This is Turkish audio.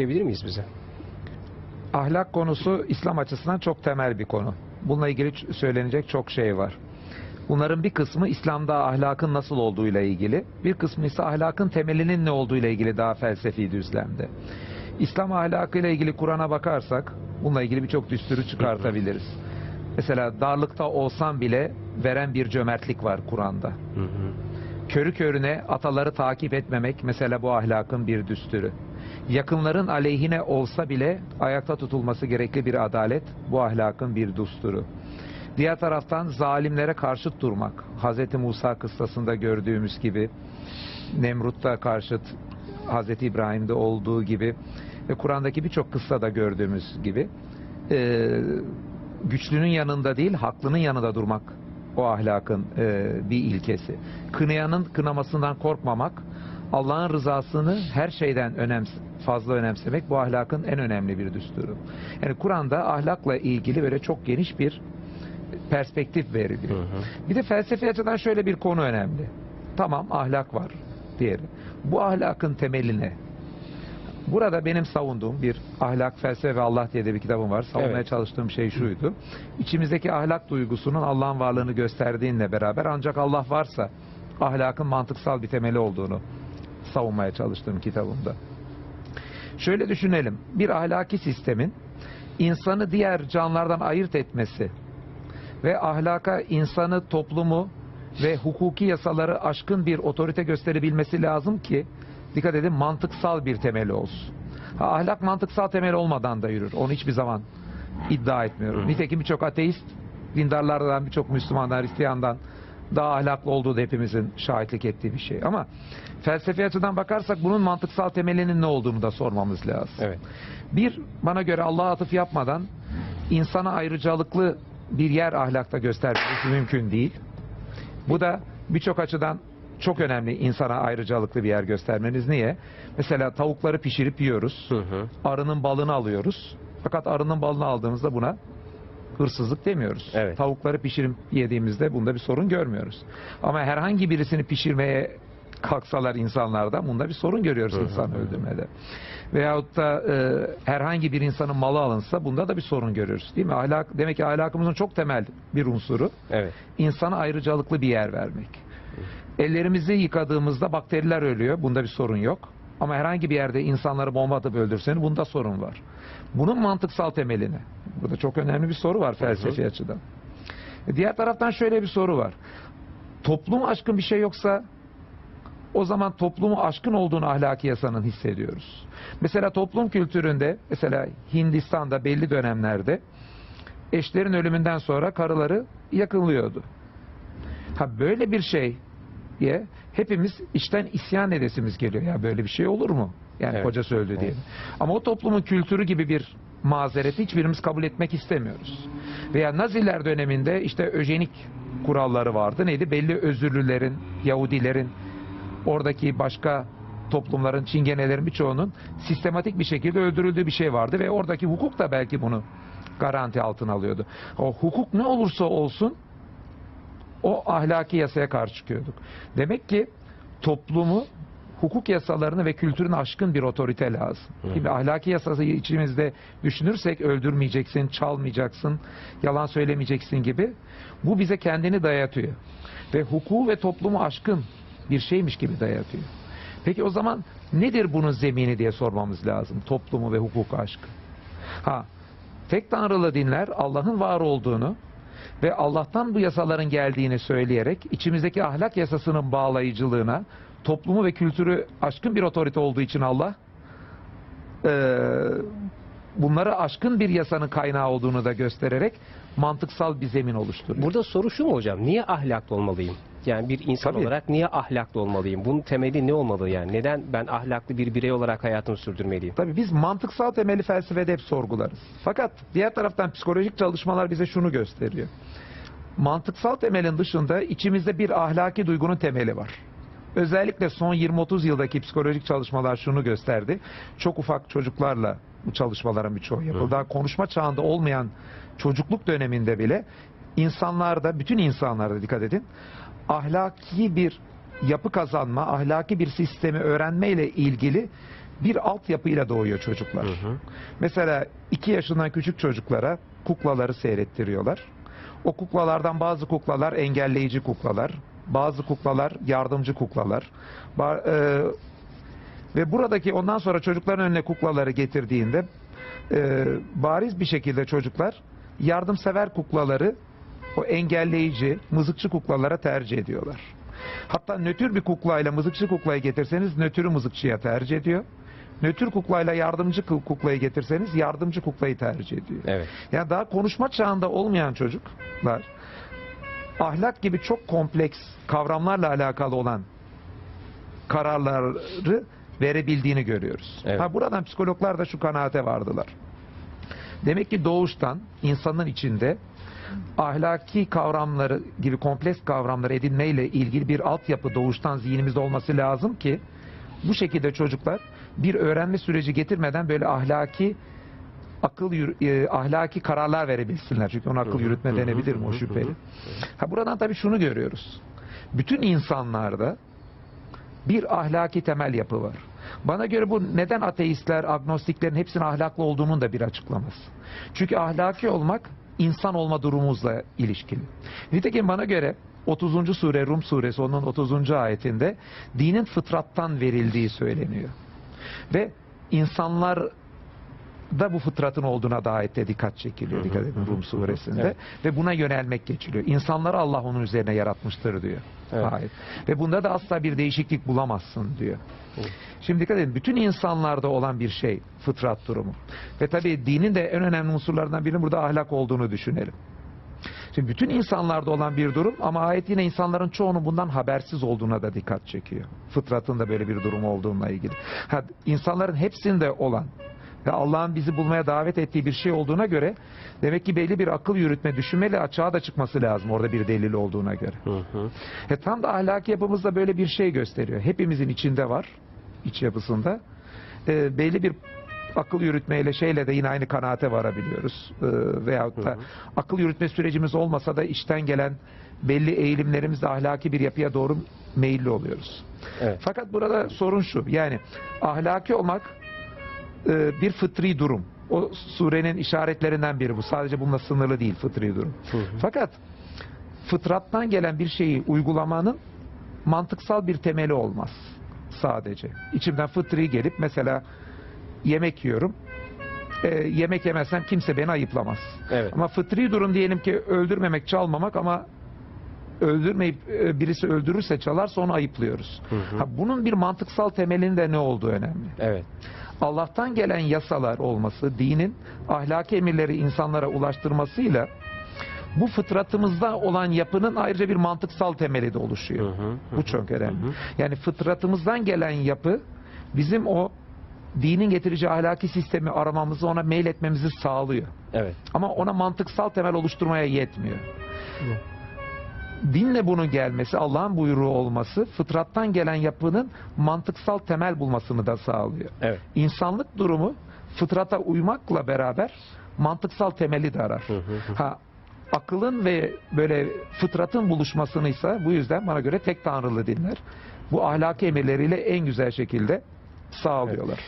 açıklayabilir miyiz bize? Ahlak konusu İslam açısından çok temel bir konu. Bununla ilgili söylenecek çok şey var. Bunların bir kısmı İslam'da ahlakın nasıl olduğuyla ilgili, bir kısmı ise ahlakın temelinin ne olduğuyla ilgili daha felsefi düzlemde. İslam ahlakıyla ilgili Kur'an'a bakarsak, bununla ilgili birçok düsturu çıkartabiliriz. Mesela darlıkta olsan bile veren bir cömertlik var Kur'an'da. Hı hı. Körü körüne ataları takip etmemek mesela bu ahlakın bir düsturu. Yakınların aleyhine olsa bile ayakta tutulması gerekli bir adalet bu ahlakın bir dusturu. Diğer taraftan zalimlere karşıt durmak. Hz. Musa kıssasında gördüğümüz gibi Nemrut'ta karşıt Hz. İbrahim'de olduğu gibi ve Kur'an'daki birçok kıssada gördüğümüz gibi eee, güçlünün yanında değil haklının yanında durmak o ahlakın eee, bir ilkesi. Kınayanın kınamasından korkmamak, Allah'ın rızasını her şeyden önems fazla önemsemek bu ahlakın en önemli bir düsturu. Yani Kur'an'da ahlakla ilgili böyle çok geniş bir perspektif veriliyor. Hı hı. Bir de felsefi açıdan şöyle bir konu önemli. Tamam ahlak var diyelim. Bu ahlakın temeli ne? Burada benim savunduğum bir ahlak, felsefe ve Allah diye de bir kitabım var. Savunmaya Evet. çalıştığım şey şuydu. İçimizdeki ahlak duygusunun Allah'ın varlığını gösterdiğinle beraber ancak Allah varsa ahlakın mantıksal bir temeli olduğunu savunmaya çalıştığım kitabımda. Şöyle düşünelim. Bir ahlaki sistemin insanı diğer canlılardan ayırt etmesi ve ahlaka insanı, toplumu ve hukuki yasaları aşkın bir otorite gösterebilmesi lazım ki dikkat edin mantıksal bir temeli olsun. Ha, ahlak mantıksal temel olmadan da yürür. Onu hiçbir zaman iddia etmiyorum. Nitekim birçok ateist, dindarlardan birçok Müslümanlar, Hristiyandan daha ahlaklı olduğu da hepimizin şahitlik ettiği bir şey. Ama felsefi açıdan bakarsak bunun mantıksal temelinin ne olduğunu da sormamız lazım. Evet. Bir, bana göre Allah'a atıf yapmadan insana ayrıcalıklı bir yer ahlakta göstermesi mümkün değil. Bu da birçok açıdan çok önemli insana ayrıcalıklı bir yer göstermeniz. Niye? Mesela tavukları pişirip yiyoruz. Hı hı. Arının balını alıyoruz. Fakat arının balını aldığımızda buna hırsızlık demiyoruz. Evet. Tavukları pişirip yediğimizde bunda bir sorun görmüyoruz. Ama herhangi birisini pişirmeye kalksalar insanlardan bunda bir sorun görüyoruz Hı hı. insan öldürmede. Veyahut da e, herhangi bir insanın malı alınsa bunda da bir sorun görüyoruz. Değil mi? Ahlak, demek ki ahlakımızın çok temel bir unsuru Evet. insana ayrıcalıklı bir yer vermek. Ellerimizi yıkadığımızda bakteriler ölüyor. Bunda bir sorun yok. Ama herhangi bir yerde insanları bomba atıp öldürseniz bunda sorun var. Bunun mantıksal temelini. Burada çok önemli bir soru var felsefi açıdan. E, Diğer taraftan şöyle bir soru var. Toplum aşkın bir şey yoksa o zaman toplumu aşkın olduğunu ahlaki yasanın hissediyoruz. Mesela toplum kültüründe mesela Hindistan'da belli dönemlerde eşlerin ölümünden sonra karıları yakılıyordu. Ha böyle bir şey diye hepimiz içten isyan edesimiz geliyor. Ya böyle bir şey olur mu? Yani Evet. kocası öldü diye. Evet. Ama o toplumun kültürü gibi bir mazereti hiçbirimiz kabul etmek istemiyoruz. Veya Naziler döneminde işte öjenik kuralları vardı. Neydi? Belli özürlülerin, Yahudilerin, oradaki başka toplumların, çingenelerin birçoğunun sistematik bir şekilde öldürüldüğü bir şey vardı ve oradaki hukuk da belki bunu garanti altına alıyordu. O hukuk ne olursa olsun o ahlaki yasaya karşı çıkıyorduk. Demek ki toplumu hukuk yasalarını ve kültürünü aşkın bir otorite lazım. Hı. Gibi ahlaki yasası içimizde düşünürsek öldürmeyeceksin, çalmayacaksın, yalan söylemeyeceksin gibi bu bize kendini dayatıyor. Ve hukuku ve toplumu aşkın bir şeymiş gibi dayatıyor. Peki o zaman nedir bunun zemini diye sormamız lazım. Toplumu ve hukuku aşkı. Ha, tek tanrılı dinler Allah'ın var olduğunu ve Allah'tan bu yasaların geldiğini söyleyerek içimizdeki ahlak yasasının bağlayıcılığına toplumu ve kültürü aşkın bir otorite olduğu için Allah eee, bunları aşkın bir yasanın kaynağı olduğunu da göstererek mantıksal bir zemin oluşturuyor. Burada soru şu mu hocam? Niye ahlaklı olmalıyım? Yani bir insan Tabii. olarak niye ahlaklı olmalıyım? Bunun temeli ne olmalı yani? Neden ben ahlaklı bir birey olarak hayatımı sürdürmeliyim? Tabii biz mantıksal temeli felsefede hep sorgularız. Fakat diğer taraftan psikolojik çalışmalar bize şunu gösteriyor. Mantıksal temelin dışında içimizde bir ahlaki duygunun temeli var. Özellikle son 20-30 yıldaki psikolojik çalışmalar şunu gösterdi. Çok ufak çocuklarla bu çalışmaların birçoğu yapıldı. Daha konuşma çağında olmayan çocukluk döneminde bile insanlarda, bütün insanlarda dikkat edin, ahlaki bir yapı kazanma, ahlaki bir sistemi öğrenmeyle ilgili bir altyapıyla doğuyor çocuklar. Hı hı. Mesela 2 yaşından küçük çocuklara kuklaları seyrettiriyorlar. O kuklalardan bazı kuklalar engelleyici kuklalar, bazı kuklalar yardımcı kuklalar. Ba- e, ve buradaki ondan sonra çocukların önüne kuklaları getirdiğinde e, bariz bir şekilde çocuklar yardımsever kuklaları o engelleyici, mızıkçı kuklalara tercih ediyorlar. Hatta nötr bir kuklayla mızıkçı kuklayı getirseniz nötrü mızıkçıya tercih ediyor. Nötr kuklayla yardımcı kuklayı getirseniz yardımcı kuklayı tercih ediyor. Evet. Yani daha konuşma çağında olmayan çocuklar ahlak gibi çok kompleks kavramlarla alakalı olan kararları verebildiğini görüyoruz. Evet. Ha, buradan psikologlar da şu kanaate vardılar. Demek ki doğuştan insanın içinde ahlaki kavramları gibi kompleks kavramları edinmeyle ilgili bir altyapı doğuştan zihnimizde olması lazım ki bu şekilde çocuklar bir öğrenme süreci getirmeden böyle ahlaki akıl e, ahlaki kararlar verebilsinler. Çünkü ona akıl yürütme denebilir mi o şüpheli. Ha buradan tabii şunu görüyoruz. Bütün insanlarda bir ahlaki temel yapı var. Bana göre bu neden ateistler, agnostiklerin hepsinin ahlaklı olduğunun da bir açıklaması. Çünkü ahlaki olmak insan olma durumumuzla ilişkili. Nitekim bana göre 30. sure Rum suresi onun 30. ayetinde dinin fıtrattan verildiği söyleniyor. Ve insanlar da bu fıtratın olduğuna da ayette dikkat çekiliyor. Dikkat edin Rum suresinde. Evet. Ve buna yönelmek geçiliyor. İnsanları Allah onun üzerine yaratmıştır diyor. Evet. Ayet. Ve bunda da asla bir değişiklik bulamazsın diyor. Şimdi dikkat edin bütün insanlarda olan bir şey fıtrat durumu. Ve tabii dinin de en önemli unsurlarından birinin burada ahlak olduğunu düşünelim. Şimdi bütün insanlarda olan bir durum ama ayet yine insanların çoğunun bundan habersiz olduğuna da dikkat çekiyor. Fıtratın da böyle bir durum olduğuna ilgili. Ha, insanların hepsinde olan ve Allah'ın bizi bulmaya davet ettiği bir şey olduğuna göre demek ki belli bir akıl yürütme, düşünmeli açığa da çıkması lazım orada bir delil olduğuna göre. Hı hı. E tam da ahlaki yapımızda böyle bir şey gösteriyor. Hepimizin içinde var, iç yapısında. E, belli bir akıl yürütmeyle şeyle de yine aynı kanaate varabiliyoruz. E, veyahut da Hı hı. akıl yürütme sürecimiz olmasa da içten gelen belli eğilimlerimizle ahlaki bir yapıya doğru meyilli oluyoruz. Evet. Fakat burada sorun şu. Yani ahlaki olmak e, bir fıtri durum. O surenin işaretlerinden biri bu. Sadece bununla sınırlı değil fıtri durum. Hı hı. Fakat fıtrattan gelen bir şeyi uygulamanın mantıksal bir temeli olmaz sadece. İçimden fıtri gelip mesela yemek yiyorum. E, yemek yemezsem kimse beni ayıplamaz. Evet. Ama fıtri durum diyelim ki öldürmemek, çalmamak ama öldürmeyip e, birisi öldürürse çalarsa onu ayıplıyoruz. Hı hı. Ha, bunun bir mantıksal temelinde ne olduğu önemli. Evet. Allah'tan gelen yasalar olması, dinin ahlaki emirleri insanlara ulaştırmasıyla bu fıtratımızda olan yapının ayrıca bir mantıksal temeli de oluşuyor. Hı hı, hı Bu çok önemli. hı hı. Yani fıtratımızdan gelen yapı bizim o dinin getireceği ahlaki sistemi aramamızı, ona meyletmemizi sağlıyor. Evet. Ama ona mantıksal temel oluşturmaya yetmiyor. Dinle bunun gelmesi, Allah'ın buyruğu olması, fıtrattan gelen yapının mantıksal temel bulmasını da sağlıyor. Evet. İnsanlık durumu fıtrata uymakla beraber mantıksal temeli de arar. Hı hı hı. Ha akılın ve böyle fıtratın buluşmasını ise bu yüzden bana göre tek tanrılı dinler bu ahlaki emirleriyle en güzel şekilde sağlıyorlar.